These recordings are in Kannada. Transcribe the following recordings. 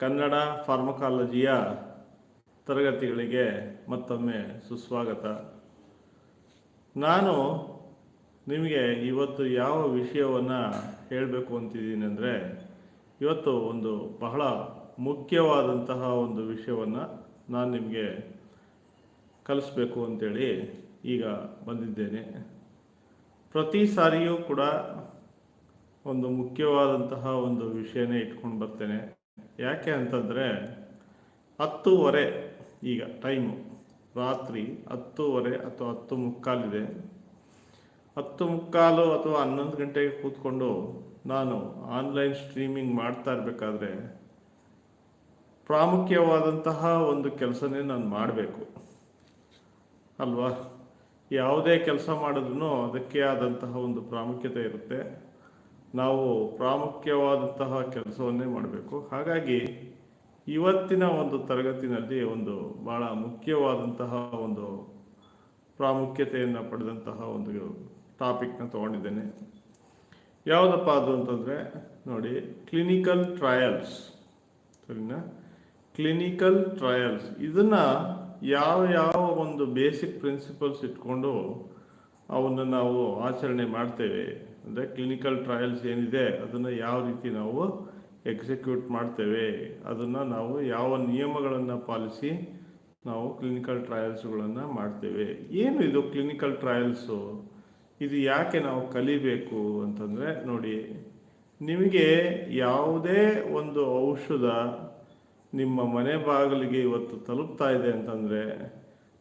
ಕನ್ನಡ ಫಾರ್ಮಕಾಲಜಿಯ ತರಗತಿಗಳಿಗೆ ಮತ್ತೊಮ್ಮೆ ಸುಸ್ವಾಗತ. ನಾನು ನಿಮಗೆ ಇವತ್ತು ಯಾವ ವಿಷಯವನ್ನು ಹೇಳಬೇಕು ಅಂತಿದ್ದೀನಿ ಅಂದರೆ ಇವತ್ತು ಒಂದು ಬಹಳ ಮುಖ್ಯವಾದಂತಹ ಒಂದು ವಿಷಯವನ್ನು ನಾನು ನಿಮಗೆ ಕಲಿಸ್ಬೇಕು ಅಂತೇಳಿ ಈಗ ಬಂದಿದ್ದೇನೆ. ಪ್ರತಿ ಸಾರಿಯೂ ಕೂಡ ಒಂದು ಮುಖ್ಯವಾದಂತಹ ಒಂದು ವಿಷಯನೇ ಇಟ್ಕೊಂಡು ಬರ್ತೇನೆ. ಯಾಕೆ ಅಂತಂದರೆ ಹತ್ತೂವರೆ ಈಗ ಟೈಮು ರಾತ್ರಿ ಹತ್ತೂವರೆ ಅಥವಾ ಹತ್ತು ಮುಕ್ಕಾಲಿದೆ ಹತ್ತು ಮುಕ್ಕಾಲು ಅಥವಾ ಹನ್ನೊಂದು ಗಂಟೆಗೆ ಕೂತ್ಕೊಂಡು ನಾನು ಆನ್ಲೈನ್ ಸ್ಟ್ರೀಮಿಂಗ್ ಮಾಡ್ತಾ ಇರಬೇಕಾದ್ರೆ ಪ್ರಾಮುಖ್ಯವಾದಂತಹ ಒಂದು ಕೆಲಸನೇ ನಾನು ಮಾಡಬೇಕು. ಅಲ್ವಾ? ಯಾವುದೇ ಕೆಲಸ ಮಾಡಿದ್ರೂ ಅದಕ್ಕೆ ಆದಂತಹ ಒಂದು ಪ್ರಾಮುಖ್ಯತೆ ಇರುತ್ತೆ. ನಾವು ಪ್ರಾಮುಖ್ಯವಾದಂತಹ ಕೆಲಸವನ್ನೇ ಮಾಡಬೇಕು. ಹಾಗಾಗಿ ಇವತ್ತಿನ ಒಂದು ತರಗತಿನಲ್ಲಿ ಒಂದು ಬಹಳ ಮುಖ್ಯವಾದಂತಹ ಒಂದು ಪ್ರಾಮುಖ್ಯತೆಯನ್ನು ಪಡೆದಂತಹ ಒಂದು ಟಾಪಿಕ್ನ ತಗೊಂಡಿದ್ದೇನೆ. ಯಾವುದಪ್ಪ ಅದು ಅಂತಂದರೆ ನೋಡಿ ಕ್ಲಿನಿಕಲ್ ಟ್ರಯಲ್ಸ್ ಸರಿನಾ? ಕ್ಲಿನಿಕಲ್ ಟ್ರಯಲ್ಸ್ ಇದನ್ನು ಯಾವ ಯಾವ ಒಂದು ಬೇಸಿಕ್ ಪ್ರಿನ್ಸಿಪಲ್ಸ್ ಇಟ್ಕೊಂಡು ಅವನ್ನು ನಾವು ಆಚರಣೆ ಮಾಡ್ತೇವೆ. ಅಂದರೆ ಕ್ಲಿನಿಕಲ್ ಟ್ರಯಲ್ಸ್ ಏನಿದೆ, ಅದನ್ನು ಯಾವ ರೀತಿ ನಾವು ಎಕ್ಸಿಕ್ಯೂಟ್ ಮಾಡ್ತೇವೆ, ಅದನ್ನು ನಾವು ಯಾವ ನಿಯಮಗಳನ್ನು ಪಾಲಿಸಿ ನಾವು ಕ್ಲಿನಿಕಲ್ ಟ್ರಯಲ್ಸ್ಗಳನ್ನು ಮಾಡ್ತೇವೆ. ಏನು ಇದು ಕ್ಲಿನಿಕಲ್ ಟ್ರಯಲ್ಸು ಇದು ಯಾಕೆ ನಾವು ಕಲಿಬೇಕು ಅಂತಂದರೆ ನೋಡಿ, ನಿಮಗೆ ಯಾವುದೇ ಒಂದು ಔಷಧ ನಿಮ್ಮ ಮನೆ ಬಾಗಿಲಿಗೆ ಇವತ್ತು ತಲುಪ್ತಾ ಇದೆ ಅಂತಂದರೆ,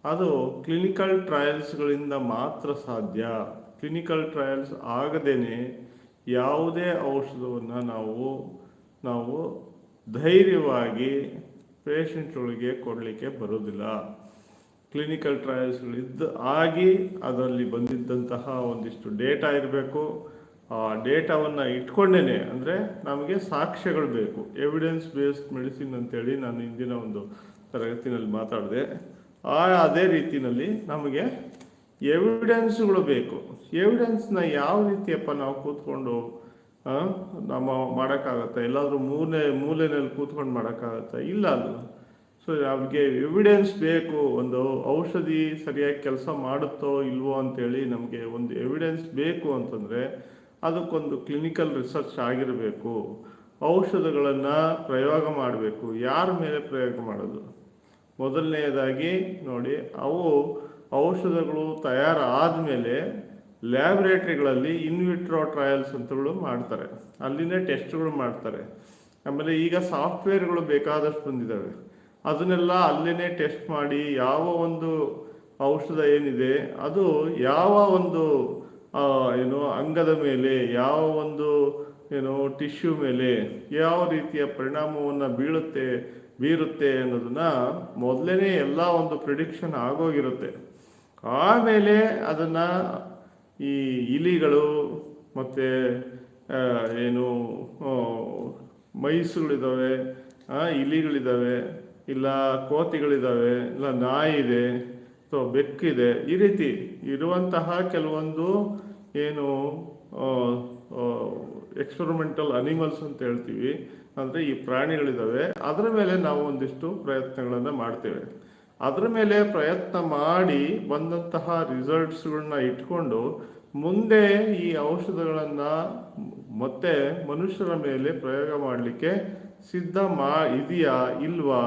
ಅದು ಕ್ಲಿನಿಕಲ್ ಟ್ರಯಲ್ಸ್ಗಳಿಂದ ಮಾತ್ರ ಸಾಧ್ಯ. ಕ್ಲಿನಿಕಲ್ ಟ್ರಯಲ್ಸ್ ಆಗದೇನೆ ಯಾವುದೇ ಔಷಧವನ್ನು ನಾವು ನಾವು ಧೈರ್ಯವಾಗಿ ಪೇಷಂಟ್ಗಳಿಗೆ ಕೊಡಲಿಕ್ಕೆ ಬರೋದಿಲ್ಲ. ಕ್ಲಿನಿಕಲ್ ಟ್ರಯಲ್ಸ್ಗಳಿದ್ದು ಆಗಿ ಅದರಲ್ಲಿ ಬಂದಿದ್ದಂತಹ ಒಂದಿಷ್ಟು ಡೇಟಾ ಇರಬೇಕು. ಆ ಡೇಟಾವನ್ನು ಇಟ್ಕೊಂಡೇ ಅಂದರೆ ನಮಗೆ ಸಾಕ್ಷ್ಯಗಳು ಬೇಕು. ಎವಿಡೆನ್ಸ್ ಬೇಸ್ಡ್ ಮೆಡಿಸಿನ್ ಅಂತೇಳಿ ನಾನು ಇಂದಿನ ಒಂದು ತರಗತಿನಲ್ಲಿ ಮಾತಾಡಿದೆ. ಆ, ಅದೇ ರೀತಿಯಲ್ಲಿ ನಮಗೆ ಎವಿಡೆನ್ಸ್ಗಳು ಬೇಕು. ಎವಿಡೆನ್ಸ್ನ ಯಾವ ರೀತಿಯಪ್ಪ ನಾವು ಕೂತ್ಕೊಂಡು ನಮ್ಮ ಮಾಡೋಕ್ಕಾಗತ್ತಾ? ಎಲ್ಲಾದರೂ ಮೂಲೆ ಮೂಲೆಯಲ್ಲಿ ಕೂತ್ಕೊಂಡು ಮಾಡೋಕ್ಕಾಗತ್ತಾ? ಇಲ್ಲ ಅದು ಸೊ ನಮಗೆ ಎವಿಡೆನ್ಸ್ ಬೇಕು. ಒಂದು ಔಷಧಿ ಸರಿಯಾಗಿ ಕೆಲಸ ಮಾಡುತ್ತೋ ಇಲ್ವೋ ಅಂತೇಳಿ ನಮಗೆ ಒಂದು ಎವಿಡೆನ್ಸ್ ಬೇಕು ಅಂತಂದರೆ, ಅದಕ್ಕೊಂದು ಕ್ಲಿನಿಕಲ್ ರಿಸರ್ಚ್ ಆಗಿರಬೇಕು. ಔಷಧಗಳನ್ನು ಪ್ರಯೋಗ ಮಾಡಬೇಕು. ಯಾರ ಮೇಲೆ ಪ್ರಯೋಗ ಮಾಡೋದು? ಮೊದಲನೆಯದಾಗಿ ನೋಡಿ, ಅವು ಔಷಧಗಳು ತಯಾರಾದ ಮೇಲೆ ಲ್ಯಾಬ್ರೇಟ್ರಿಗಳಲ್ಲಿ ಇನ್ವಿಟ್ರೋ ಟ್ರಯಲ್ಸ್ ಅಂತಗಳು ಮಾಡ್ತಾರೆ. ಅಲ್ಲಿನೇ ಟೆಸ್ಟ್ಗಳು ಮಾಡ್ತಾರೆ. ಆಮೇಲೆ ಈಗ ಸಾಫ್ಟ್ವೇರ್ಗಳು ಬೇಕಾದಷ್ಟು ಬಂದಿದ್ದಾವೆ. ಅದನ್ನೆಲ್ಲ ಅಲ್ಲೇ ಟೆಸ್ಟ್ ಮಾಡಿ ಯಾವ ಒಂದು ಔಷಧ ಏನಿದೆ, ಅದು ಯಾವ ಒಂದು ಏನು ಅಂಗದ ಮೇಲೆ, ಯಾವ ಒಂದು, ಏನು ಟಿಶ್ಯೂ ಮೇಲೆ ಯಾವ ರೀತಿಯ ಪರಿಣಾಮವನ್ನು ಬೀಳುತ್ತೆ, ಬೀರುತ್ತೆ ಅನ್ನೋದನ್ನು ಮೊದಲೇ ಎಲ್ಲ ಒಂದು ಪ್ರಿಡಿಕ್ಷನ್ ಆಗೋಗಿರುತ್ತೆ. ಆಮೇಲೆ ಅದನ್ನು ಈ ಇಲಿಗಳು ಮತ್ತು ಏನು ಮೈಸುಗಳಿದ್ದಾವೆ ಇಲಿಗಳಿದ್ದಾವೆ ಇಲ್ಲ ಕೋತಿಗಳಿದ್ದಾವೆ ಇಲ್ಲ ನಾಯಿ ಇದೆ, ಅಥವಾ ಬೆಕ್ಕಿದೆ ಈ ರೀತಿ ಇರುವಂತಹ ಕೆಲವೊಂದು ಏನು ಎಕ್ಸ್ಪರಿಮೆಂಟಲ್ ಅನಿಮಲ್ಸ್ ಅಂತ ಹೇಳ್ತೀವಿ. ಅಂದರೆ ಈ ಪ್ರಾಣಿಗಳಿದ್ದಾವೆ ಅದರ ಮೇಲೆ ನಾವು ಒಂದಿಷ್ಟು ಪ್ರಯತ್ನಗಳನ್ನು ಮಾಡ್ತೇವೆ. ಅದರ ಮೇಲೆ ಪ್ರಯತ್ನ ಮಾಡಿ ಬಂದಂತಹ ರಿಸಲ್ಟ್ಸ್ಗಳನ್ನ ಇಟ್ಕೊಂಡು ಮುಂದೆ ಈ ಔಷಧಗಳನ್ನು ಮತ್ತೆ ಮನುಷ್ಯರ ಮೇಲೆ ಪ್ರಯೋಗ ಮಾಡಲಿಕ್ಕೆ ಸಿದ್ಧ ಮಾ, ಇದೆಯಾ ಇಲ್ವಾ?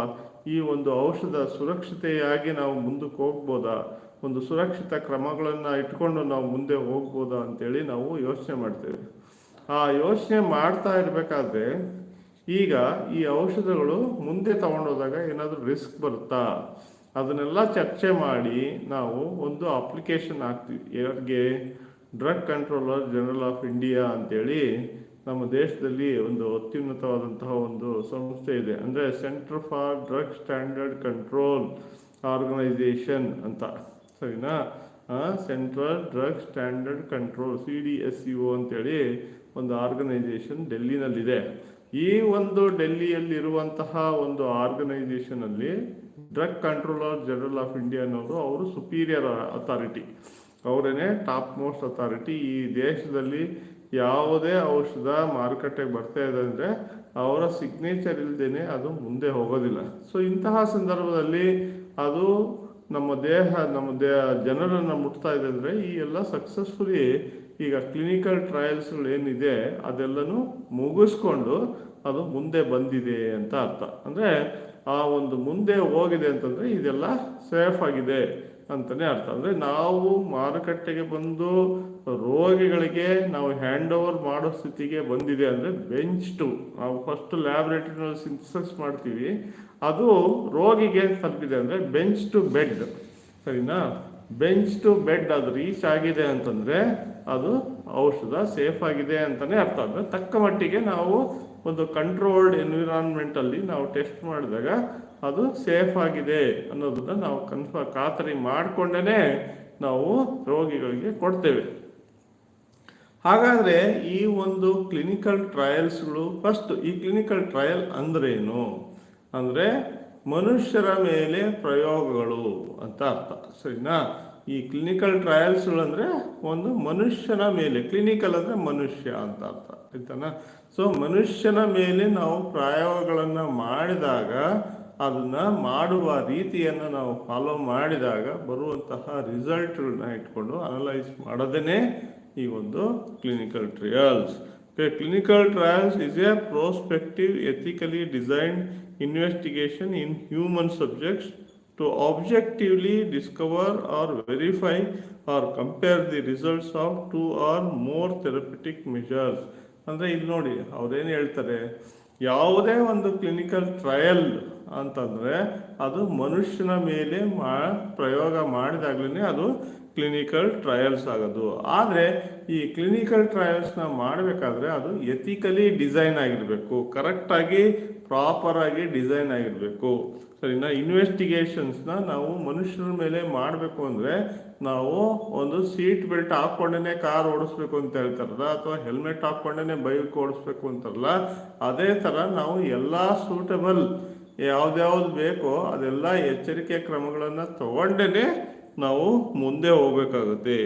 ಈ ಒಂದು ಔಷಧ ಸುರಕ್ಷತೆಯಾಗಿ ನಾವು ಮುಂದಕ್ಕೆ ಹೋಗ್ಬೋದಾ? ಒಂದು ಸುರಕ್ಷಿತ ಕ್ರಮಗಳನ್ನು ಇಟ್ಕೊಂಡು ನಾವು ಮುಂದೆ ಹೋಗ್ಬೋದಾ ಅಂತೇಳಿ ನಾವು ಯೋಚನೆ ಮಾಡ್ತೇವೆ. ಆ ಯೋಚನೆ ಮಾಡ್ತಾ ಇರಬೇಕಾದ್ರೆ ಈಗ ಈ ಔಷಧಗಳು ಮುಂದೆ ತಗೊಂಡೋದಾಗ ಏನಾದರೂ ರಿಸ್ಕ್ ಬರುತ್ತಾ? ಅದನ್ನೆಲ್ಲ ಚರ್ಚೆ ಮಾಡಿ ನಾವು ಒಂದು ಅಪ್ಲಿಕೇಶನ್ ಹಾಕ್ತೀವಿ. ಯಾರಿಗೆ drug controller general of India ಅಂತೇಳಿ ನಮ್ಮ ದೇಶದಲ್ಲಿ ಒಂದು ಅತ್ಯುನ್ನತವಾದಂತಹ ಒಂದು ಸಂಸ್ಥೆ ಇದೆ. ಅಂದರೆ centre for drug standard control organisation ಅಂತ. ಸರಿನಾ? Central drug standard control C D S C O ಅಂತೇಳಿ ಒಂದು ಆರ್ಗನೈಸೇಷನ್ ಡೆಲ್ಲಿನಲ್ಲಿದೆ. ಈ ಒಂದು ಡೆಲ್ಲಿಯಲ್ಲಿರುವಂತಹ ಒಂದು ಆರ್ಗನೈಸೇಷನಲ್ಲಿ drug controller general of India ಅನ್ನೋದು ಅವರು ಸುಪೀರಿಯರ್ ಅಥಾರಿಟಿ ಅವರೇನೆ ಟಾಪ್ ಮೋಸ್ಟ್ ಅಥಾರಿಟಿ ಈ ದೇಶದಲ್ಲಿ ಯಾವುದೇ ಔಷಧ ಮಾರುಕಟ್ಟೆಗೆ ಬರ್ತಾ ಇದೆ ಅಂದರೆ ಅವರ ಸಿಗ್ನೇಚರ್ ಇಲ್ಲದೇ ಅದು ಮುಂದೆ ಹೋಗೋದಿಲ್ಲ. ಸೊ ಇಂತಹ ಸಂದರ್ಭದಲ್ಲಿ ಅದು ನಮ್ಮ ದೇಹ ನಮ್ಮ ದೇಹ ಜನರನ್ನು ಮುಟ್ತಾ ಇದೆ ಅಂದರೆ ಈ ಎಲ್ಲ ಸಕ್ಸಸ್ಫುಲಿ ಈಗ ಕ್ಲಿನಿಕಲ್ ಟ್ರಯಲ್ಸ್ಗಳು ಏನಿದೆ ಅದೆಲ್ಲನೂ ಮುಗಿಸ್ಕೊಂಡು ಅದು ಮುಂದೆ ಬಂದಿದೆ ಅಂತ ಅರ್ಥ. ಅಂದರೆ ಆ ಒಂದು ಮುಂದೆ ಹೋಗಿದೆ ಅಂತಂದರೆ ಇದೆಲ್ಲ ಸೇಫ್ ಆಗಿದೆ ಅಂತಲೇ ಅರ್ಥ. ಅಂದರೆ ನಾವು ಮಾರುಕಟ್ಟೆಗೆ ಬಂದು ರೋಗಿಗಳಿಗೆ ನಾವು ಹ್ಯಾಂಡ್ ಓವರ್ ಮಾಡೋ ಸ್ಥಿತಿಗೆ ಬಂದಿದೆ ಅಂದರೆ ಬೆಂಚ್ ಟು ನಾವು ಫಸ್ಟ್ ಲ್ಯಾಬ್ರೇಟರಿನಲ್ಲಿ ಸಿಂಥಸಿಸ್ ಮಾಡ್ತೀವಿ. ಅದು ರೋಗಿಗೆ ತಲುಪಿದೆ ಅಂದರೆ ಬೆಂಚ್ ಟು ಬೆಡ್ ಸರಿನಾ? ಬೆಂಚ್ ಟು ಬೆಡ್ ಅದು ರೀಚ್ ಆಗಿದೆ ಅಂತಂದರೆ ಅದು ಔಷಧ ಸೇಫ್ ಆಗಿದೆ ಅಂತಲೇ ಅರ್ಥ ಅಂದರೆ ತಕ್ಕ ಮಟ್ಟಿಗೆ ನಾವು ಒಂದು ಕಂಟ್ರೋಲ್ಡ್ ಎನ್ವಿರಾನ್ಮೆಂಟಲ್ಲಿ ನಾವು ಟೆಸ್ಟ್ ಮಾಡಿದಾಗ ಅದು ಸೇಫ್ ಆಗಿದೆ ಅನ್ನೋದನ್ನ ನಾವು ಕನ್ಫ ಖಾತರಿ ಮಾಡಿಕೊಂಡೇ ನಾವು ರೋಗಿಗಳಿಗೆ ಕೊಡ್ತೇವೆ. ಹಾಗಾದರೆ ಈ ಒಂದು ಕ್ಲಿನಿಕಲ್ ಟ್ರಯಲ್ಸ್ಗಳು ಫಸ್ಟ್ ಈ ಕ್ಲಿನಿಕಲ್ ಟ್ರಯಲ್ ಅಂದ್ರೇನು? ಅಂದರೆ ಮನುಷ್ಯರ ಮೇಲೆ ಪ್ರಯೋಗಗಳು ಅಂತ ಅರ್ಥ. ಸರಿನಾ? ಈ ಕ್ಲಿನಿಕಲ್ ಟ್ರಯಲ್ಸ್ಗಳು ಅಂದರೆ ಒಂದು ಮನುಷ್ಯನ ಮೇಲೆ ಕ್ಲಿನಿಕಲ್ ಅಂದರೆ ಮನುಷ್ಯ ಅಂತ ಅರ್ಥ, ಆಯ್ತಾನ? ಸೊ ಮನುಷ್ಯನ ಮೇಲೆ ನಾವು ಪ್ರಯೋಗಗಳನ್ನು ಮಾಡಿದಾಗ, ಅದನ್ನ ಮಾಡುವ ರೀತಿಯನ್ನು ನಾವು ಫಾಲೋ ಮಾಡಿದಾಗ ಬರುವಂತಹ ರಿಸಲ್ಟ್ಗಳನ್ನ ಇಟ್ಕೊಂಡು ಅನಲೈಸ್ ಮಾಡೋದೇ ಈ ಒಂದು clinical trials clinical trials is a prospective ethically designed investigation in human subjects to objectively discover or verify or compare the results of two or more therapeutic measures. ಅಂದರೆ ಇಲ್ಲಿ ನೋಡಿ, ಅವ್ರೇನು ಹೇಳ್ತಾರೆ? ಯಾವುದೇ ಒಂದು ಕ್ಲಿನಿಕಲ್ ಟ್ರಯಲ್ ಅಂತಂದರೆ ಅದು ಮನುಷ್ಯನ ಮೇಲೆ ಮಾ, ಪ್ರಯೋಗ ಮಾಡಿದಾಗ್ಲೇ ಅದು ಕ್ಲಿನಿಕಲ್ ಟ್ರಯಲ್ಸ್ ಆಗೋದು. ಆದರೆ ಈ ಕ್ಲಿನಿಕಲ್ ಟ್ರಯಲ್ಸ್ನ ಮಾಡಬೇಕಾದ್ರೆ ಅದು ಎಥಿಕಲಿ ಡಿಸೈನ್ ಆಗಿರಬೇಕು. ಕರೆಕ್ಟಾಗಿ ಪ್ರಾಪರಾಗಿ ಡಿಸೈನ್ ಆಗಿರಬೇಕು. ಸರಿನಾ? ಇನ್ವೆಸ್ಟಿಗೇಷನ್ಸ್ನ ನಾವು ಮನುಷ್ಯರ ಮೇಲೆ ಮಾಡಬೇಕು ಅಂದರೆ ನಾವು ಒಂದು ಸೀಟ್ ಬೆಲ್ಟ್ ಹಾಕ್ಕೊಂಡೇ ಕಾರ್ ಓಡಿಸ್ಬೇಕು ಅಂತ ಹೇಳ್ತಾರಲ್ಲ, ಅಥವಾ ಹೆಲ್ಮೆಟ್ ಹಾಕ್ಕೊಂಡೇ ಬೈಕ್ ಓಡಿಸ್ಬೇಕು ಅಂತಾರಲ್ಲ, ಅದೇ ಥರ ನಾವು ಎಲ್ಲ ಸೂಟಬಲ್ ಯಾವ್ದ್ಯಾವ್ದು ಬೇಕೋ ಅದೆಲ್ಲ ಎಚ್ಚರಿಕೆ ಕ್ರಮಗಳನ್ನು ತಗೊಂಡೇ ನಾವು ಮುಂದೆ ಹೋಗ್ಬೇಕಾಗುತ್ತೆ.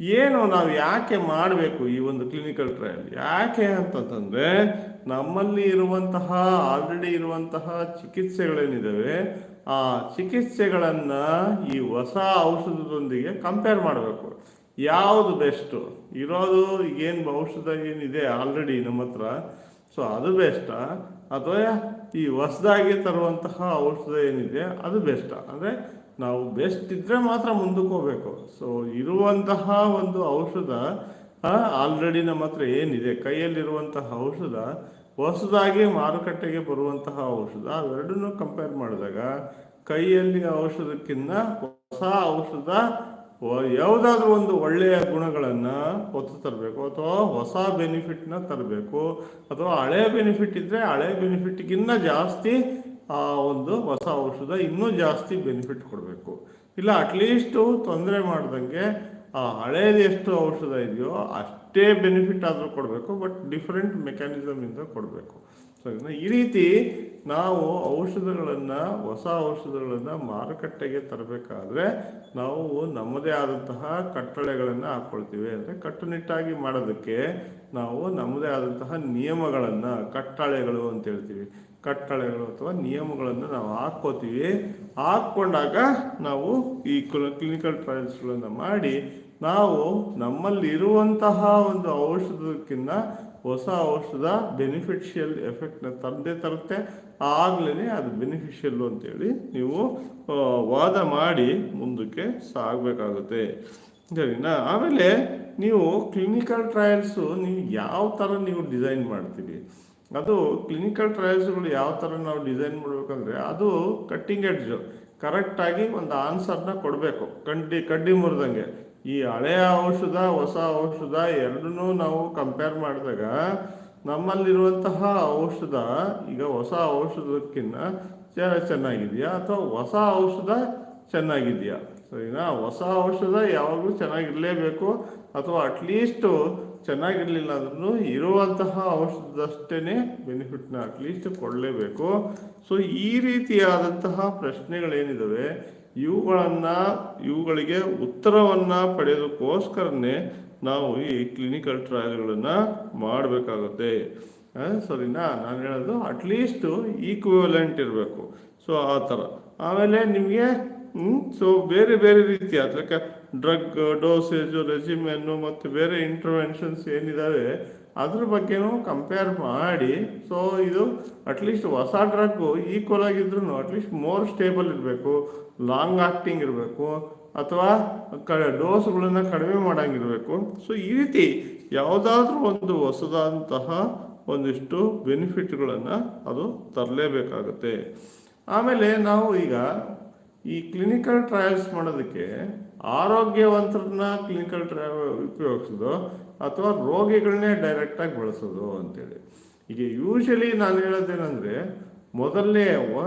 ಏನು ನಾವು ಯಾಕೆ ಮಾಡಬೇಕು ಈ ಒಂದು ಕ್ಲಿನಿಕಲ್ ಟ್ರಯಲ್ ಯಾಕೆ ಅಂತಂತಂದರೆ ನಮ್ಮಲ್ಲಿ ಇರುವಂತಹ ಆಲ್ರೆಡಿ ಇರುವಂತಹ ಚಿಕಿತ್ಸೆಗಳೇನಿದ್ದಾವೆ ಆ ಚಿಕಿತ್ಸೆಗಳನ್ನು ಈ ಹೊಸ ಔಷಧದೊಂದಿಗೆ ಕಂಪೇರ್ ಮಾಡಬೇಕು. ಯಾವುದು ಬೆಸ್ಟು ಇರೋದು ಏನು ಔಷಧ ಏನಿದೆ ಆಲ್ರೆಡಿ ನಮ್ಮ ಹತ್ರ? ಸೊ ಅದು ಬೆಸ್ಟಾ ಅಥವಾ ಈ ಹೊಸದಾಗಿ ತರುವಂತಹ ಔಷಧ ಏನಿದೆ, ಅದು ಬೆಸ್ಟಾ ಅಂದರೆ ನಾವು ಬೆಸ್ಟ್ ಇದ್ದರೆ ಮಾತ್ರ ಮುಂದಕ್ಕೆ ಸೊ ಇರುವಂತಹ ಒಂದು ಔಷಧ ಆಲ್ರೆಡಿ ನಮ್ಮ ಹತ್ರ ಏನಿದೆ? ಕೈಯಲ್ಲಿರುವಂತಹ ಔಷಧ, ಹೊಸದಾಗಿ ಮಾರುಕಟ್ಟೆಗೆ ಬರುವಂತಹ ಔಷಧ, ಅವೆರಡನ್ನೂ ಕಂಪೇರ್ ಮಾಡಿದಾಗ ಕೈಯಲ್ಲಿ ಔಷಧಕ್ಕಿಂತ ಹೊಸ ಔಷಧ ಯಾವುದಾದ್ರೂ ಒಂದು ಒಳ್ಳೆಯ ಗುಣಗಳನ್ನು ಹೊತ್ತು ತರಬೇಕು, ಅಥವಾ ಹೊಸ ಬೆನಿಫಿಟ್ನ ತರಬೇಕು, ಅಥವಾ ಹಳೆ ಬೆನಿಫಿಟ್ ಇದ್ದರೆ ಹಳೆ ಬೆನಿಫಿಟ್ಗಿನ್ನ ಜಾಸ್ತಿ ಆ ಒಂದು ಹೊಸ ಔಷಧ ಇನ್ನೂ ಜಾಸ್ತಿ ಬೆನಿಫಿಟ್ ಕೊಡಬೇಕು. ಇಲ್ಲ ಅಟ್ಲೀಸ್ಟು ತೊಂದರೆ ಮಾಡ್ದಂಗೆ ಆ ಹಳೇದು ಎಷ್ಟು ಔಷಧ ಇದೆಯೋ ಅಷ್ಟೇ ಬೆನಿಫಿಟ್ ಆದರೂ ಕೊಡಬೇಕು ಬಟ್ ಡಿಫ್ರೆಂಟ್ ಮೆಕ್ಯಾನಿಸಮಿಂದ ಕೊಡಬೇಕು. ಸೊ ಈ ರೀತಿ ನಾವು ಔಷಧಗಳನ್ನು, ಹೊಸ ಔಷಧಗಳನ್ನು ಮಾರುಕಟ್ಟೆಗೆ ತರಬೇಕಾದ್ರೆ ನಾವು ನಮ್ಮದೇ ಆದಂತಹ ಕಟ್ಟಳೆಗಳನ್ನು ಹಾಕ್ಕೊಳ್ತೀವಿ ಅಂದರೆ ಕಟ್ಟುನಿಟ್ಟಾಗಿ ಮಾಡೋದಕ್ಕೆ ನಾವು ನಮ್ಮದೇ ಆದಂತಹ ನಿಯಮಗಳನ್ನು, ಕಟ್ಟಳೆಗಳು ಅಂತ ಹೇಳ್ತೀವಿ. ಕಟ್ಟಳೆಗಳು ಅಥವಾ ನಿಯಮಗಳನ್ನು ನಾವು ಹಾಕ್ಕೋತೀವಿ. ಹಾಕ್ಕೊಂಡಾಗ ನಾವು ಈ ಕ್ಲಿನಿಕಲ್ ಟ್ರಯಲ್ಸ್ಗಳನ್ನು ಮಾಡಿ ನಾವು ನಮ್ಮಲ್ಲಿ ಇರುವಂತಹ ಒಂದು ಔಷಧಕ್ಕಿಂತ ಹೊಸ ಔಷಧ ಬೆನಿಫಿಷಿಯಲ್ ಎಫೆಕ್ಟ್ನ ತಂದೆ ತರುತ್ತೆ. ಆಗ್ಲೇ ಅದು ಬೆನಿಫಿಷಿಯಲ್ಲು ಅಂತೇಳಿ ನೀವು ವಾದ ಮಾಡಿ ಮುಂದಕ್ಕೆ ಸಾಗಬೇಕಾಗುತ್ತೆ. ಸರಿನಾ? ಆಮೇಲೆ ನೀವು ಕ್ಲಿನಿಕಲ್ ಟ್ರಯಲ್ಸು ನೀವು ಯಾವ ಥರ ನೀವು ಡಿಸೈನ್ ಮಾಡ್ತೀರಿ? ಅದು ಕ್ಲಿನಿಕಲ್ ಟ್ರಯಲ್ಸ್ಗಳು ಯಾವ ಥರ ನಾವು ಡಿಸೈನ್ ಮಾಡಬೇಕಂದ್ರೆ ಅದು ಕಟ್ಟಿಂಗ್ ಎಡ್ಜು ಕರೆಕ್ಟಾಗಿ ಒಂದು ಆನ್ಸರ್ನ ಕೊಡಬೇಕು. ಕಡ್ಡಿ ಕಡ್ಡಿ ಮುರಿದಂಗೆ. ಈ ಹಳೆಯ ಔಷಧ, ಹೊಸ ಔಷಧ ಎರಡನ್ನೂ ನಾವು ಕಂಪೇರ್ ಮಾಡಿದಾಗ ನಮ್ಮಲ್ಲಿರುವಂತಹ ಔಷಧ, ಈಗ ಹೊಸ ಔಷಧಕ್ಕಿಂತ ಚೆನ್ನಾಗಿದೆಯಾ ಅಥವಾ ಹೊಸ ಔಷಧ ಚೆನ್ನಾಗಿದೆಯಾ? ಸರಿನಾ? ಹೊಸ ಔಷಧ ಯಾವಾಗಲೂ ಚೆನ್ನಾಗಿರಲೇಬೇಕು ಅಥವಾ ಅಟ್ಲೀಸ್ಟು ಚೆನ್ನಾಗಿರಲಿಲ್ಲ ಅಂದ್ರೂ ಇರುವಂತಹ ಔಷಧದಷ್ಟೇ ಬೆನಿಫಿಟ್ನ ಅಟ್ಲೀಸ್ಟ್ ಕೊಡಲೇಬೇಕು. ಸೊ ಈ ರೀತಿಯಾದಂತಹ ಪ್ರಶ್ನೆಗಳೇನಿದ್ದಾವೆ ಇವುಗಳನ್ನು, ಇವುಗಳಿಗೆ ಉತ್ತರವನ್ನು ಪಡೆಯೋದಕ್ಕೋಸ್ಕರನೇ ನಾವು ಈ ಕ್ಲಿನಿಕಲ್ ಟ್ರಯಲ್ಗಳನ್ನು ಮಾಡಬೇಕಾಗುತ್ತೆ. ಸರಿನಾ? ನಾನು ಹೇಳೋದು ಅಟ್ಲೀಸ್ಟು ಈಕ್ವಲೆಂಟ್ ಇರಬೇಕು. ಸೊ ಆ ಥರ. ಆಮೇಲೆ ನಿಮಗೆ ಸೊ ಬೇರೆ ಬೇರೆ ರೀತಿಯ ಡ್ರಗ್ ಡೋಸೇಜು ರೆಜಿಮೆನ್ನು ಮತ್ತು ಬೇರೆ ಇಂಟರ್ವೆನ್ಷನ್ಸ್ ಏನಿದ್ದಾವೆ ಅದ್ರ ಬಗ್ಗೆನೂ ಕಂಪೇರ್ ಮಾಡಿ. ಸೊ ಇದು ಅಟ್ಲೀಸ್ಟ್ ಹೊಸ ಡ್ರಗ್ಗು ಈಕ್ವಲ್ ಆಗಿದ್ರು ಅಟ್ಲೀಸ್ಟ್ ಮೋರ್ ಸ್ಟೇಬಲ್ ಇರಬೇಕು ಲಾಂಗ್ ಆಕ್ಟಿಂಗ್ ಇರಬೇಕು, ಅಥವಾ ಕ ಡೋಸ್ಗಳನ್ನು ಕಡಿಮೆ ಮಾಡಂಗಿರಬೇಕು. ಸೊ ಈ ರೀತಿ ಯಾವುದಾದ್ರೂ ಒಂದು ಹೊಸದಾದಂತಹ ಒಂದಿಷ್ಟು ಬೆನಿಫಿಟ್ಗಳನ್ನು ಅದು ತರಲೇಬೇಕಾಗುತ್ತೆ. ಆಮೇಲೆ ನಾವು ಈಗ ಈ ಕ್ಲಿನಿಕಲ್ ಟ್ರಯಲ್ಸ್ ಮಾಡೋದಕ್ಕೆ ಆರೋಗ್ಯವಂತರನ್ನ ಕ್ಲಿನಿಕಲ್ ಟ್ರಯಲ್ ಉಪಯೋಗಿಸೋದು ಅಥವಾ ರೋಗಿಗಳನ್ನೇ ಡೈರೆಕ್ಟಾಗಿ ಬಳಸೋದು ಅಂತೇಳಿ. ಈಗ ಯೂಶಲಿ ನಾನು ಹೇಳೋದೇನೆಂದರೆ ಮೊದಲನೇ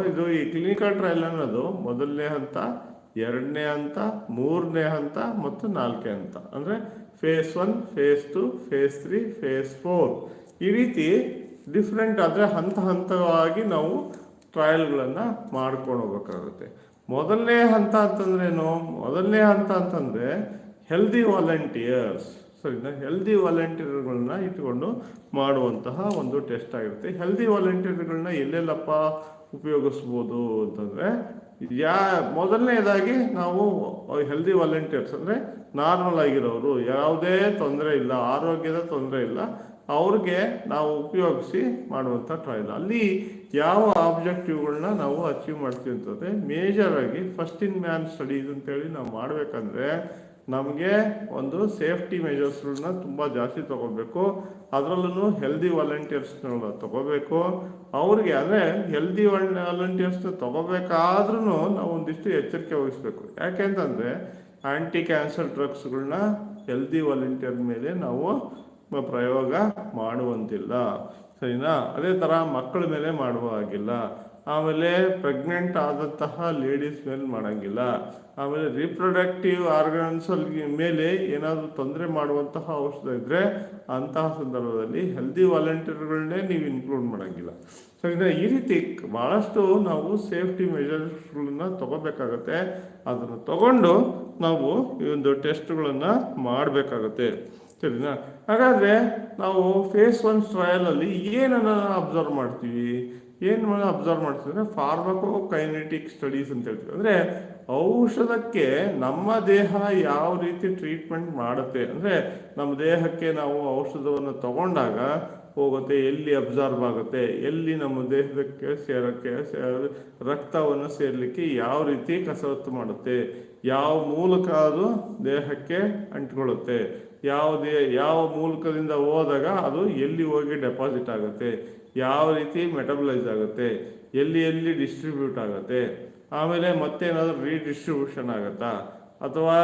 ಇದು ಈ ಕ್ಲಿನಿಕಲ್ ಟ್ರಯಲ್ ಅನ್ನೋದು ಮೊದಲನೇ ಹಂತ, ಎರಡನೇ ಹಂತ, ಮೂರನೇ ಹಂತ ಮತ್ತು ನಾಲ್ಕನೇ ಹಂತ. ಅಂದರೆ phase one phase two phase three phase four ಈ ರೀತಿ ಡಿಫ್ರೆಂಟ್ ಆದರೆ ಹಂತ ಹಂತವಾಗಿ ನಾವು ಟ್ರಯಲ್ಗಳನ್ನು ಮಾಡ್ಕೊಂಡು ಹೋಗ್ಬೇಕಾಗುತ್ತೆ. ಮೊದಲನೇ ಹಂತ ಅಂತಂದ್ರೇನು? ಮೊದಲನೇ ಹಂತ ಅಂತಂದರೆ ಹೆಲ್ದಿ ವಾಲಂಟಿಯರ್ಸ್ ಸರಿನಾ ಹೆಲ್ದಿ ವಾಲಂಟಿಯರ್ಗಳನ್ನ ಇಟ್ಕೊಂಡು ಮಾಡುವಂತಹ ಒಂದು ಟೆಸ್ಟ್ ಆಗಿರುತ್ತೆ. ಹೆಲ್ದಿ ವಾಲಂಟಿಯರ್ಗಳನ್ನ ಎಲ್ಲೆಲ್ಲಪ್ಪ ಉಪಯೋಗಿಸ್ಬೋದು ಅಂತಂದರೆ ಯಾ, ಮೊದಲನೇದಾಗಿ ನಾವು ಹೆಲ್ದಿ ವಾಲಂಟಿಯರ್ಸ್ ಅಂದರೆ ನಾರ್ಮಲ್ ಆಗಿರೋರು, ಯಾವುದೇ ತೊಂದರೆ ಇಲ್ಲ, ಆರೋಗ್ಯದ ತೊಂದರೆ ಇಲ್ಲ, ಅವ್ರಿಗೆ ನಾವು ಉಪಯೋಗಿಸಿ ಮಾಡುವಂಥ ಟ್ರಯಲ್ ಅಲ್ಲಿ ಯಾವ ಆಬ್ಜೆಕ್ಟಿವ್ಗಳನ್ನ ನಾವು ಅಚೀವ್ ಮಾಡ್ತೀವಿ ಅಂತಂದರೆ ಮೇಜರ್ ಆಗಿ ಫಸ್ಟ್ ಇನ್ ಮ್ಯಾನ್ ಸ್ಟಡೀಸ್ ಅಂತೇಳಿ ನಾವು ಮಾಡಬೇಕಂದ್ರೆ ನಮಗೆ ಒಂದು ಸೇಫ್ಟಿ ಮೆಜರ್ಸ್ಗಳನ್ನ ತುಂಬ ಜಾಸ್ತಿ ತಗೋಬೇಕು. ಅದರಲ್ಲೂ ಹೆಲ್ದಿ ವಾಲಂಟಿಯರ್ಸ್ಗಳನ್ನ ತಗೋಬೇಕು. ಅವ್ರಿಗೆ ಅಂದರೆ ಹೆಲ್ದಿ ವಾಲಂಟಿಯರ್ಸ್ನ ತೊಗೋಬೇಕಾದ್ರೂ ನಾವು ಒಂದಿಷ್ಟು ಎಚ್ಚರಿಕೆ ವಹಿಸ್ಬೇಕು. ಯಾಕೆಂತಂದರೆ ಆ್ಯಂಟಿ ಕ್ಯಾನ್ಸರ್ ಡ್ರಗ್ಸ್ಗಳನ್ನ ಹೆಲ್ದಿ ವಾಲಂಟಿಯರ್ ಮೇಲೆ ನಾವು ಪ್ರಯೋಗ ಮಾಡುವಂತಿಲ್ಲ. ಸರಿನಾ? ಅದೇ ಥರ ಮಕ್ಕಳ ಮೇಲೆ ಮಾಡುವ ಹಾಗಿಲ್ಲ. ಆಮೇಲೆ ಪ್ರೆಗ್ನೆಂಟ್ ಆದಂತಹ ಲೇಡೀಸ್ ಮೇಲೆ ಮಾಡೋಂಗಿಲ್ಲ. ಆಮೇಲೆ ರೀಪ್ರೊಡಕ್ಟಿವ್ ಆರ್ಗನ್ಸ್ ಮೇಲೆ ಏನಾದರೂ ತೊಂದರೆ ಮಾಡುವಂತಹ ಔಷಧ ಇದ್ದರೆ ಅಂತಹ ಸಂದರ್ಭದಲ್ಲಿ ಹೆಲ್ದಿ ವಾಲಂಟಿಯರ್ಗಳನ್ನೇ ನೀವು ಇನ್ಕ್ಲೂಡ್ ಮಾಡಂಗಿಲ್ಲ. ಸರಿನಾ ಈ ರೀತಿ ಭಾಳಷ್ಟು ನಾವು ಸೇಫ್ಟಿ ಮೆಜರ್ಸ್ಗಳನ್ನ ತಗೋಬೇಕಾಗತ್ತೆ. ಅದನ್ನು ತಗೊಂಡು ನಾವು ಈ ಒಂದು ಟೆಸ್ಟ್ಗಳನ್ನು ಮಾಡಬೇಕಾಗತ್ತೆ. ಸರಿನಾ? ಹಾಗಾದರೆ ನಾವು ಫೇಸ್ ಒನ್ ಟ್ರಯಲಲ್ಲಿ ಏನನ್ನ ಅಬ್ಸರ್ವ್ ಮಾಡ್ತೀವಿ? ಏನು ಅಬ್ಸರ್ವ್ ಮಾಡ್ತಿದ್ರೆ ಫಾರ್ಮಕೋ ಕೈನೆಟಿಕ್ ಸ್ಟಡೀಸ್ ಅಂತ ಹೇಳ್ತೀವಿ. ಅಂದರೆ ಔಷಧಕ್ಕೆ ನಮ್ಮ ದೇಹ ಯಾವ ರೀತಿ ಟ್ರೀಟ್ಮೆಂಟ್ ಮಾಡುತ್ತೆ? ಅಂದರೆ ನಮ್ಮ ದೇಹಕ್ಕೆ ನಾವು ಔಷಧವನ್ನು ತಗೊಂಡಾಗ ಹೋಗುತ್ತೆ, ಎಲ್ಲಿ ಅಬ್ಸರ್ವ್ ಆಗುತ್ತೆ, ಎಲ್ಲಿ ನಮ್ಮ ದೇಹಕ್ಕೆ ಸೇರೋಕ್ಕೆ ರಕ್ತವನ್ನು ಸೇರಲಿಕ್ಕೆ ಯಾವ ರೀತಿ ಕಸರತ್ತು ಮಾಡುತ್ತೆ? ಯಾವ ಮೂಲಕ ಅದು ದೇಹಕ್ಕೆ ಅಂಟ್ಕೊಳ್ಳುತ್ತೆ? ಯಾವುದೇ ಯಾವ ಮೂಲಕದಿಂದ ಹೋದಾಗ ಅದು ಎಲ್ಲಿ ಹೋಗಿ ಡೆಪಾಸಿಟ್ ಆಗುತ್ತೆ? ಯಾವ ರೀತಿ ಮೆಟಬಲೈಸ್ ಆಗುತ್ತೆ, ಎಲ್ಲಿ ಎಲ್ಲಿ ಡಿಸ್ಟ್ರಿಬ್ಯೂಟ್ ಆಗುತ್ತೆ, ಆಮೇಲೆ ಮತ್ತೇನಾದರೂ ರೀಡಿಸ್ಟ್ರಿಬ್ಯೂಷನ್ ಆಗುತ್ತಾ, ಅಥವಾ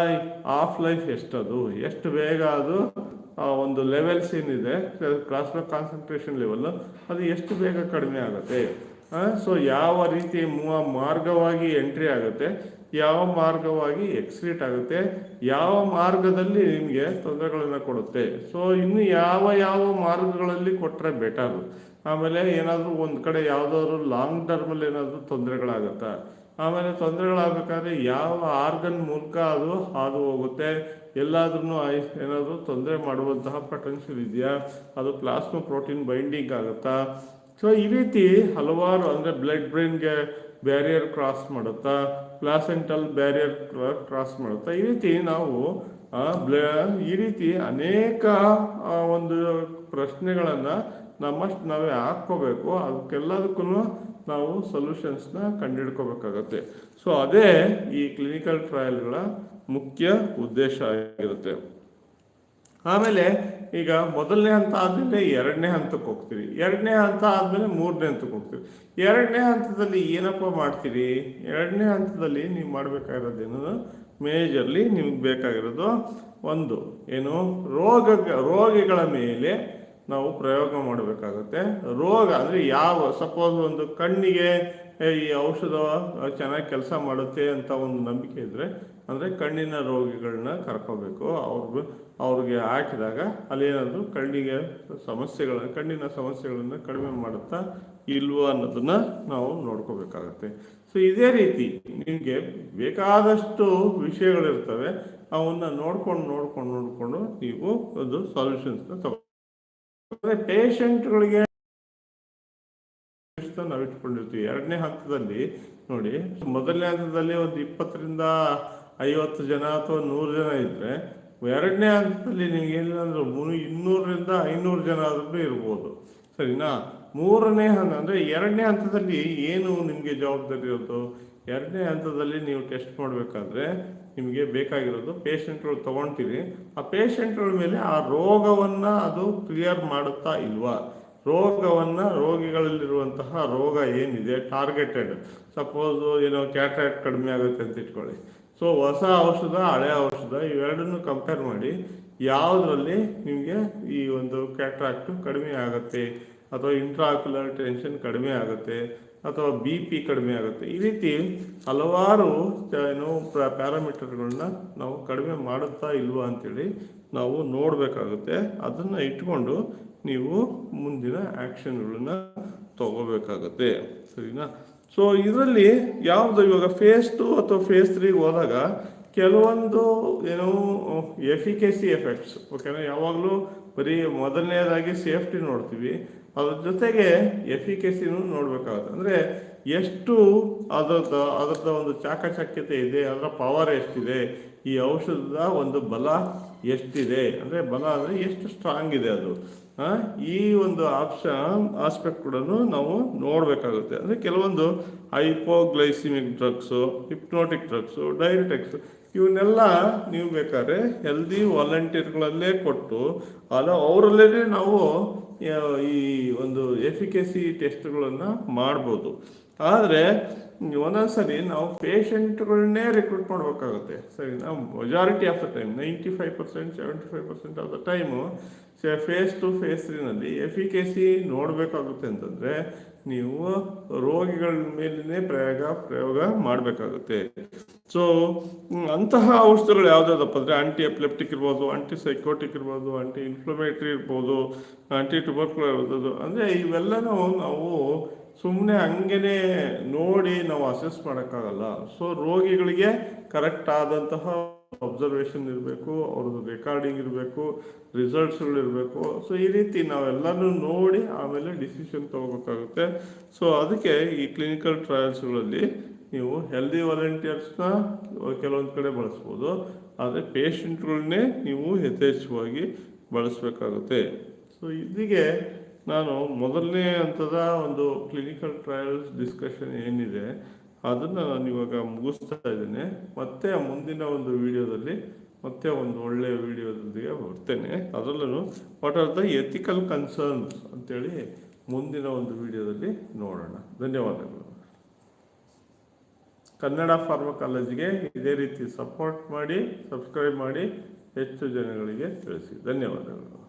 ಆಫ್ ಲೈಫ್ ಎಷ್ಟದು, ಎಷ್ಟು ಬೇಗ ಅದು ಒಂದು ಲೆವೆಲ್ಸ್ ಏನಿದೆ ಕ್ಲಾಸ್ ಕಾನ್ಸಂಟ್ರೇಷನ್ ಲೆವೆಲ್ ಅದು ಎಷ್ಟು ಬೇಗ ಕಡಿಮೆ ಆಗುತ್ತೆ ಸೊ ಯಾವ ರೀತಿ ಮಾರ್ಗವಾಗಿ ಎಂಟ್ರಿ ಆಗುತ್ತೆ, ಯಾವ ಮಾರ್ಗವಾಗಿ ಎಕ್ಸಿಟ್ ಆಗುತ್ತೆ, ಯಾವ ಮಾರ್ಗದಲ್ಲಿ ನಿಮಗೆ ತೊಂದರೆಗಳನ್ನು ಕೊಡುತ್ತೆ ಸೊ ಇನ್ನು ಯಾವ ಯಾವ ಮಾರ್ಗಗಳಲ್ಲಿ ಕೊಟ್ಟರೆ ಬೆಟರ್ ಆಮೇಲೆ ಏನಾದರೂ ಒಂದು ಕಡೆ ಯಾವುದಾದ್ರು ಲಾಂಗ್ ಟರ್ಮಲ್ಲಿ ಏನಾದರೂ ತೊಂದರೆಗಳಾಗುತ್ತಾ? ಆಮೇಲೆ ತೊಂದರೆಗಳಾಗಬೇಕಾದ್ರೆ ಯಾವ ಆರ್ಗನ್ ಮೂಲಕ ಅದು ಹಾದು ಹೋಗುತ್ತೆ? ಎಲ್ಲಾದ್ರೂ ಏನಾದರೂ ತೊಂದರೆ ಮಾಡುವಂತಹ ಪೊಟೆನ್ಷಿಯಲ್ ಇದೆಯಾ? ಅದು ಪ್ಲಾಸ್ಮಾ ಪ್ರೋಟೀನ್ ಬೈಂಡಿಂಗ್ ಆಗುತ್ತಾ? ಸೊ ಈ ರೀತಿ ಹಲವಾರು ಅಂದರೆ ಬ್ಲಡ್ ಬ್ರೈನ್ಗೆ ಬ್ಯಾರಿಯರ್ ಕ್ರಾಸ್ ಮಾಡುತ್ತಾ? ಪ್ಲಾಸೆಂಟಲ್ ಬ್ಯಾರಿಯರ್ ಕ್ರಾಸ್ ಮಾಡುತ್ತಾ? ಈ ರೀತಿ ನಾವು ಈ ರೀತಿ ಅನೇಕ ಒಂದು ಪ್ರಶ್ನೆಗಳನ್ನು ನಮ್ಮಷ್ಟು ನಾವೇ ಹಾಕ್ಕೋಬೇಕು ಅದಕ್ಕೆಲ್ಲದಕ್ಕೂ ನಾವು ಸೊಲ್ಯೂಷನ್ಸ್ನ ಕಂಡುಹಿಡ್ಕೋಬೇಕಾಗತ್ತೆ ಸೊ ಅದೇ ಈ ಕ್ಲಿನಿಕಲ್ ಟ್ರಯಲ್ಗಳ ಮುಖ್ಯ ಉದ್ದೇಶ ಆಗಿರುತ್ತೆ. ಆಮೇಲೆ ಈಗ ಮೊದಲನೇ ಹಂತ ಆದಮೇಲೆ ಎರಡನೇ ಹಂತಕ್ಕೆ ಹೋಗ್ತೀವಿ ಎರಡನೇ ಹಂತ ಆದಮೇಲೆ ಮೂರನೇ ಹಂತಕ್ಕೆ ಹೋಗ್ತೀವಿ ಎರಡನೇ ಹಂತದಲ್ಲಿ ಏನಪ್ಪ ಮಾಡ್ತೀರಿ? ಎರಡನೇ ಹಂತದಲ್ಲಿ ನೀವು ಮಾಡಬೇಕಾಗಿರೋದೇನು ಮೇಜರ್ಲಿ ನಿಮ್ಗೆ ಬೇಕಾಗಿರೋದು ಒಂದು, ಏನು ರೋಗ ರೋಗಿಗಳ ಮೇಲೆ ನಾವು ಪ್ರಯೋಗ ಮಾಡಬೇಕಾಗುತ್ತೆ. ರೋಗ ಅಂದರೆ ಯಾವ ಸಪೋಸ್ ಒಂದು ಕಣ್ಣಿಗೆ ಈ ಔಷಧ ಚೆನ್ನಾಗಿ ಕೆಲಸ ಮಾಡುತ್ತೆ ಅಂತ ಒಂದು ನಂಬಿಕೆ ಇದ್ದರೆ ಅಂದರೆ ಕಣ್ಣಿನ ರೋಗಿಗಳನ್ನ ಕರ್ಕೋಬೇಕು. ಅವ್ರಿಗೆ ಅವ್ರಿಗೆ ಹಾಕಿದಾಗ ಅಲ್ಲೇನಾದರೂ ಕಣ್ಣಿಗೆ ಸಮಸ್ಯೆಗಳ ಕಣ್ಣಿನ ಸಮಸ್ಯೆಗಳನ್ನು ಕಡಿಮೆ ಮಾಡುತ್ತಾ ಇಲ್ವೋ ಅನ್ನೋದನ್ನ ನಾವು ನೋಡ್ಕೋಬೇಕಾಗತ್ತೆ. ಸೊ ಇದೇ ರೀತಿ ನಿಮಗೆ ಬೇಕಾದಷ್ಟು ವಿಷಯಗಳಿರ್ತವೆ. ಅವನ್ನ ನೋಡ್ಕೊಂಡು ನೋಡ್ಕೊಂಡು ನೋಡ್ಕೊಂಡು ನೀವು ಒಂದು ಸೊಲ್ಯೂಷನ್ಸ್ನ ತಗೋ ಪೇಷಂಟ್ಗಳಿಗೆ ನಾವು ಇಟ್ಕೊಂಡಿರ್ತೀವಿ? ಎರಡನೇ ಹಂತದಲ್ಲಿ ನೋಡಿ, ಮೊದಲನೇ ಹಂತದಲ್ಲಿ ಒಂದು ಇಪ್ಪತ್ತರಿಂದ ಐವತ್ತು ಜನ ಅಥವಾ ನೂರು ಜನ ಇದ್ರೆ, ಎರಡನೇ ಹಂತದಲ್ಲಿ ನಿಮ್ಗೆ ಏನಿಲ್ಲ ಅಂದ್ರೆ ಇನ್ನೂರರಿಂದ ಐನೂರು ಜನ ಆದ್ರೂ ಇರ್ಬೋದು. ಸರಿನಾ? ಮೂರನೇ ಹಂತ, ಅಂದ್ರೆ ಎರಡನೇ ಹಂತದಲ್ಲಿ ಏನು ನಿಮಗೆ ಜವಾಬ್ದಾರಿ ಇರೋದು? ಎರಡನೇ ಹಂತದಲ್ಲಿ ನೀವು ಟೆಸ್ಟ್ ಮಾಡಬೇಕಾದ್ರೆ ನಿಮಗೆ ಬೇಕಾಗಿರೋದು ಪೇಷಂಟ್ಗಳು ತೊಗೊಳ್ತೀರಿ. ಆ ಪೇಷಂಟ್ಗಳ ಮೇಲೆ ಆ ರೋಗವನ್ನ ಅದು ಕ್ಲಿಯರ್ ಮಾಡುತ್ತಾ ಇಲ್ವಾ? ರೋಗವನ್ನ ರೋಗಿಗಳಲ್ಲಿರುವಂತಹ ರೋಗ ಏನಿದೆ? ಟಾರ್ಗೆಟೆಡ್ ಸಪೋಸ್ ಏನೋ ಕ್ಯಾಟ್ರಾಕ್ಟ್ ಕಡಿಮೆ ಆಗುತ್ತೆ ಅಂತ ಇಟ್ಕೊಳ್ಳಿ. ಸೊ ಹೊಸ ಔಷಧ, ಹಳೆ ಔಷಧ ಇವೆರಡನ್ನು ಕಂಪೇರ್ ಮಾಡಿ ಯಾವುದರಲ್ಲಿ ನಿಮಗೆ ಈ ಒಂದು ಕ್ಯಾಟ್ರಾಕ್ಟ್ ಕಡಿಮೆ ಆಗುತ್ತೆ? ಅಥವಾ ಇಂಟ್ರಾಕ್ಯುಲರ್ ಟೆನ್ಷನ್ ಕಡಿಮೆ ಆಗುತ್ತೆ? ಅಥವಾ ಬಿ ಪಿ ಕಡಿಮೆ ಆಗುತ್ತೆ. ಈ ರೀತಿ ಹಲವಾರು ಏನು ಪ್ಯಾರಾಮೀಟರ್ಗಳನ್ನ ನಾವು ಕಡಿಮೆ ಮಾಡುತ್ತಾ ಇಲ್ವಾ ಅಂತೇಳಿ ನಾವು ನೋಡಬೇಕಾಗುತ್ತೆ. ಅದನ್ನು ಇಟ್ಕೊಂಡು ನೀವು ಮುಂದಿನ ಆ್ಯಕ್ಷನ್ಗಳನ್ನ ತಗೋಬೇಕಾಗತ್ತೆ. ಸರಿನಾ? ಸೊ ಇದರಲ್ಲಿ ಯಾವುದು ಇವಾಗ ಫೇಸ್ ಟು ಅಥವಾ ಫೇಸ್ ತ್ರೀಗೆ ಹೋದಾಗ ಕೆಲವೊಂದು, ಏನು, ಎಫಿಕೆಸಿ ಎಫೆಕ್ಟ್ಸ್ ಓಕೆನಾ ಯಾವಾಗಲೂ ಬರೀ ಮೊದಲನೇದಾಗಿ ಸೇಫ್ಟಿ ನೋಡ್ತೀವಿ. ಅದ್ರ ಜೊತೆಗೆ ಎಫಿಕೆಸಿನೂ ನೋಡಬೇಕಾಗುತ್ತೆ. ಅಂದರೆ ಎಷ್ಟು ಅದರದ್ದು ಅದರದ ಒಂದು ಚಾಕಚಕ್ಯತೆ ಇದೆ, ಅದರ ಪವರ್ ಎಷ್ಟಿದೆ, ಈ ಔಷಧದ ಒಂದು ಬಲ ಎಷ್ಟಿದೆ. ಅಂದರೆ ಬಲ ಅಂದರೆ ಎಷ್ಟು ಸ್ಟ್ರಾಂಗ್ ಇದೆ ಅದು. ಈ ಒಂದು ಆಪ್ಷನ್ ಆಸ್ಪೆಕ್ಟ್ ಕೂಡ ನಾವು ನೋಡಬೇಕಾಗುತ್ತೆ. ಅಂದರೆ ಕೆಲವೊಂದು hypoglycaemic drugs hypnotic drugs diuretics ಇವನ್ನೆಲ್ಲ ನೀವು ಬೇಕಾದ್ರೆ ಹೆಲ್ದಿ ವಾಲಂಟಿಯರ್ಗಳಲ್ಲೇ ಕೊಟ್ಟು, ಅಲ್ಲ ಅವರಲ್ಲೇ ನಾವು ಈ ಒಂದು ಎಫಿಕೆಸಿ ಟೆಸ್ಟ್ಗಳನ್ನು ಮಾಡ್ಬೋದು. ಆದರೆ ಒಂದೊಂದ್ಸರಿ ನಾವು ಪೇಷಂಟ್ಗಳನ್ನೇ ರಿಕ್ರೂಟ್ ಮಾಡಬೇಕಾಗುತ್ತೆ. ಸರಿ, ನಾವು majority of the time ninety five percent seventy five percent of the time phase two phase ತ್ರೀನಲ್ಲಿ efficacy ನೋಡಬೇಕಾಗುತ್ತೆ ಅಂತಂದರೆ ನೀವು ರೋಗಿಗಳ ಮೇಲೇ ಪ್ರಯೋಗ ಪ್ರಯೋಗ ಮಾಡಬೇಕಾಗುತ್ತೆ. ಸೊ ಅಂತಹ ಔಷಧಗಳು ಯಾವುದಾದಪ್ಪ ಅಂದರೆ ಆಂಟಿ ಎಪ್ಲೆಪ್ಟಿಕ್ ಇರ್ಬೋದು ಆಂಟಿ ಸೈಕೋಟಿಕ್ ಇರ್ಬೋದು ಆಂಟಿ ಇನ್ಫ್ಲಮೇಟ್ರಿ ಇರ್ಬೋದು ಆಂಟಿ ಟ್ಯೂಬರ್ಕುಲರ್ ಇರ್ಬೋದು. ಅಂದರೆ ಇವೆಲ್ಲನೂ ನಾವು ಸುಮ್ಮನೆ ಹಂಗೇನೆ ನೋಡಿ ನಾವು ಅಸೆಸ್ ಮಾಡೋಕ್ಕಾಗಲ್ಲ. ಸೊ ರೋಗಿಗಳಿಗೆ ಕರೆಕ್ಟ್ ಆದಂತಹ ಅಬ್ಸರ್ವೇಷನ್ ಇರಬೇಕು, ಅವ್ರದ್ದು ರೆಕಾರ್ಡಿಂಗ್ ಇರಬೇಕು ರಿಸಲ್ಟ್ಸ್ಗಳು ಇರಬೇಕು. ಸೊ ಈ ರೀತಿ ನಾವೆಲ್ಲನೂ ನೋಡಿ ಆಮೇಲೆ ಡಿಸಿಷನ್ ತಗೋಬೇಕಾಗುತ್ತೆ. ಸೊ ಅದಕ್ಕೆ ಈ ಕ್ಲಿನಿಕಲ್ ಟ್ರಯಲ್ಸ್ಗಳಲ್ಲಿ ನೀವು ಹೆಲ್ದಿ ವಾಲಂಟಿಯರ್ಸ್ನ ಕೆಲವೊಂದು ಕಡೆ ಬಳಸ್ಬೋದು. ಆದರೆ ಪೇಷಂಟ್ಗಳನ್ನೇ ನೀವು ಯಥೇಚ್ಛವಾಗಿ ಬಳಸಬೇಕಾಗುತ್ತೆ. ಸೊ ಇದಿಗೆ ನಾನು ಮೊದಲನೇ ಹಂತದ ಒಂದು ಕ್ಲಿನಿಕಲ್ ಟ್ರಯಲ್ಸ್ ಡಿಸ್ಕಷನ್ ಏನಿದೆ ಅದನ್ನು ನಾನು ಇವಾಗ ಮುಗಿಸ್ತಾ ಇದ್ದೇನೆ. ಮತ್ತೆ ಮುಂದಿನ ಒಂದು ವಿಡಿಯೋದಲ್ಲಿ ಮತ್ತೆ ಒಂದು ಒಳ್ಳೆಯ ವಿಡಿಯೋದೊಂದಿಗೆ ಬರ್ತೇನೆ. ಅದರಲ್ಲೂ what are the ethical concerns ಅಂತೇಳಿ ಮುಂದಿನ ಒಂದು ವಿಡಿಯೋದಲ್ಲಿ ನೋಡೋಣ. ಧನ್ಯವಾದಗಳು. ಕನ್ನಡ ಫಾರ್ಮಕಾಲಜಿಗೆ ಇದೇ ರೀತಿ ಸಪೋರ್ಟ್ ಮಾಡಿ ಸಬ್ಸ್ಕ್ರೈಬ್ ಮಾಡಿ, ಹೆಚ್ಚು ಜನಗಳಿಗೆ ತಿಳಿಸಿ. ಧನ್ಯವಾದಗಳು.